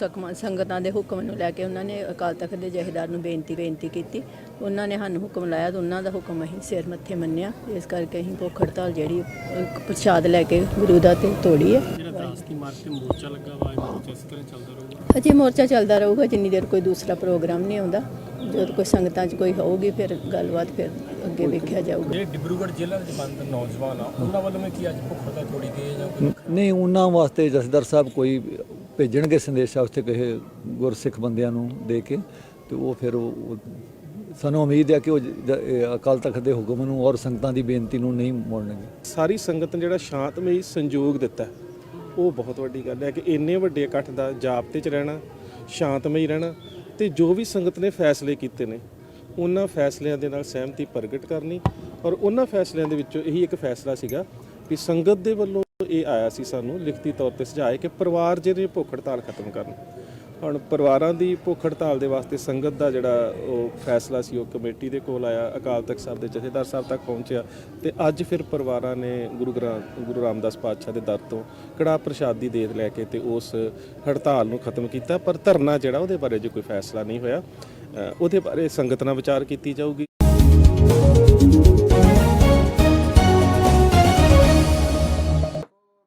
ਸਕਮਾਂ ਸੰਗਤਾਂ ਦੇ ਹੁਕਮ ਨੂੰ ਲੈ ਕੇ ਉਹਨਾਂ ਨੇ ਅਕਾਲ ਤਖਤ ਦੇ ਜਹੇਦਾਰ ਨੂੰ ਬੇਨਤੀ ਬੇਨਤੀ ਕੀਤੀ। ਉਹਨਾਂ ਨੇ ਸਾਨੂੰ ਹੁਕਮ ਲਾਇਆ ਤੇ ਉਹਨਾਂ ਦਾ ਹੁਕਮ ਅਸੀਂ ਸਿਰ ਮੱਥੇ ਮੰਨਿਆ। ਇਸ ਕਰਕੇ ਅਸੀਂ ਭੁੱਖ ਹੜਤਾਲ ਜਿਹੜੀ ਅਹ, ਪ੍ਰਸ਼ਾਦ ਲੈ ਕੇ ਗੁਰੂ ਦਾ ਤੇ ਤੋੜੀ ਹੈ। ਜਿਹੜਾ ਦਾਸ ਦੀ ਮਾਰਚ ਤੇ ਮੋਰਚਾ ਲੱਗਾ ਵਾ ਇਹ ਮੋਰਚਾ ਇਸ ਤਰ੍ਹਾਂ ਚੱਲਦਾ ਰਹੂਗਾ? ਅਜੇ ਮੋਰਚਾ ਚੱਲਦਾ ਰਹੂਗਾ ਜਿੰਨੀ ਦੇਰ ਕੋਈ ਦੂਸਰਾ ਪ੍ਰੋਗਰਾਮ ਨਹੀਂ ਆਉਂਦਾ। ਜਦੋਂ ਕੋਈ ਸੰਗਤਾਂ 'ਚ ਕੋਈ ਹੋਊਗੀ ਫਿਰ ਗੱਲਬਾਤ ਫਿਰ ਅੱਗੇ ਵੇਖਿਆ ਜਾਊਗਾ। ਜਿਹੜੇ ਡਿਬਰੂਗੜ੍ਹ ਜ਼ਿਲ੍ਹਾ ਦੇ ਬੰਦ ਨੌਜਵਾਨ ਆ ਉਹਨਾਂ ਵੱਲੋਂ ਵੀ ਕੀ ਅੱਜ ਭੁੱਖ ਹੜਤਾਲ ਤੋੜੀ ਗਈ ਹੈ ਜਾਂ ਕੋਈ ਨਹੀਂ ਉਹਨਾਂ ਵਾਸਤੇ ਜਥੇਦਾਰ ਸਾਹਿਬ ਕੋਈ ਭੇਜਣਗੇ ਸੰਦੇਸ਼ਾ ਉੱਥੇ ਕਿਸੇ ਗੁਰਸਿੱਖ ਬੰਦਿਆਂ ਨੂੰ ਦੇ ਕੇ ਤੇ ਉਹ ਫਿਰ ਉਹ ਸਾਨੂੰ ਉਮੀਦ ਹੈ ਕਿ ਉਹ ਅਕਾਲ ਤਖਤ ਦੇ ਹੁਕਮ ਨੂੰ ਔਰ ਸੰਗਤਾਂ ਦੀ ਬੇਨਤੀ ਨੂੰ ਨਹੀਂ ਮੋੜਨਗੇ। ਸਾਰੀ ਸੰਗਤ ਨੇ ਜਿਹੜਾ ਸ਼ਾਂਤਮਈ ਸੰਯੋਗ ਦਿੱਤਾ ਉਹ ਬਹੁਤ ਵੱਡੀ ਗੱਲ ਹੈ ਕਿ ਇੰਨੇ ਵੱਡੇ ਇਕੱਠ ਦਾ ਜਾਪਤੇ 'ਚ ਰਹਿਣਾ, ਸ਼ਾਂਤਮਈ ਰਹਿਣਾ ਤੇ ਜੋ ਵੀ ਸੰਗਤ ਨੇ ਫੈਸਲੇ ਕੀਤੇ ਨੇ, ਉਹਨਾਂ ਫੈਸਲਿਆਂ ਦੇ ਨਾਲ ਸਹਿਮਤੀ ਪ੍ਰਗਟ ਕਰਨੀ ਔਰ ਉਹਨਾਂ ਫੈਸਲਿਆਂ ਦੇ ਵਿੱਚੋਂ ਇਹੀ ਇੱਕ ਫੈਸਲਾ ਸੀਗਾ ਕਿ ਸੰਗਤ ਦੇ ਵੱਲੋਂ ਇਹ ਆਇਆ ਸੀ ਸਾਨੂੰ ਲਿਖਤੀ ਤੌਰ ਤੇ ਸੁਝਾਏ ਕਿ ਪਰਿਵਾਰ ਜਿਹੜੇ ਭੁੱਖ ਹੜਤਾਲ ਖਤਮ ਕਰਨ। ਹੁਣ ਪਰਿਵਾਰਾਂ ਦੀ ਭੁੱਖ ਹੜਤਾਲ ਦੇ ਵਾਸਤੇ ਸੰਗਤ ਦਾ ਜਿਹੜਾ ਉਹ ਫੈਸਲਾ ਸੀ, ਉਹ ਕਮੇਟੀ ਦੇ ਕੋਲ ਆਇਆ, ਅਕਾਲ ਤਖਤ ਸਾਹਿਬ ਦੇ ਜਥੇਦਾਰ ਸਾਹਿਬ ਤੱਕ ਪਹੁੰਚਿਆ ਤੇ ਅੱਜ ਫਿਰ ਪਰਿਵਾਰਾਂ ਨੇ ਗੁਰੂ ਗ੍ਰੰਥ, ਗੁਰੂ ਰਾਮਦਾਸ ਪਾਤਸ਼ਾਹ ਦੇ ਦਰ ਤੋਂ ਕੜਾ ਪ੍ਰਸ਼ਾਦ ਦੀ ਦੇਤ ਲੈ ਕੇ ਤੇ ਉਸ ਹੜਤਾਲ ਨੂੰ ਖਤਮ ਕੀਤਾ, ਪਰ ਧਰਨਾ ਜਿਹੜਾ ਉਹਦੇ ਬਾਰੇ ਜੇ ਕੋਈ ਫੈਸਲਾ ਨਹੀਂ ਹੋਇਆ। ਉਹਦੇ ਬਾਰੇ ਸੰਗਤ ਨਾਲ ਵਿਚਾਰ ਕੀਤੀ ਜਾਊਗੀ।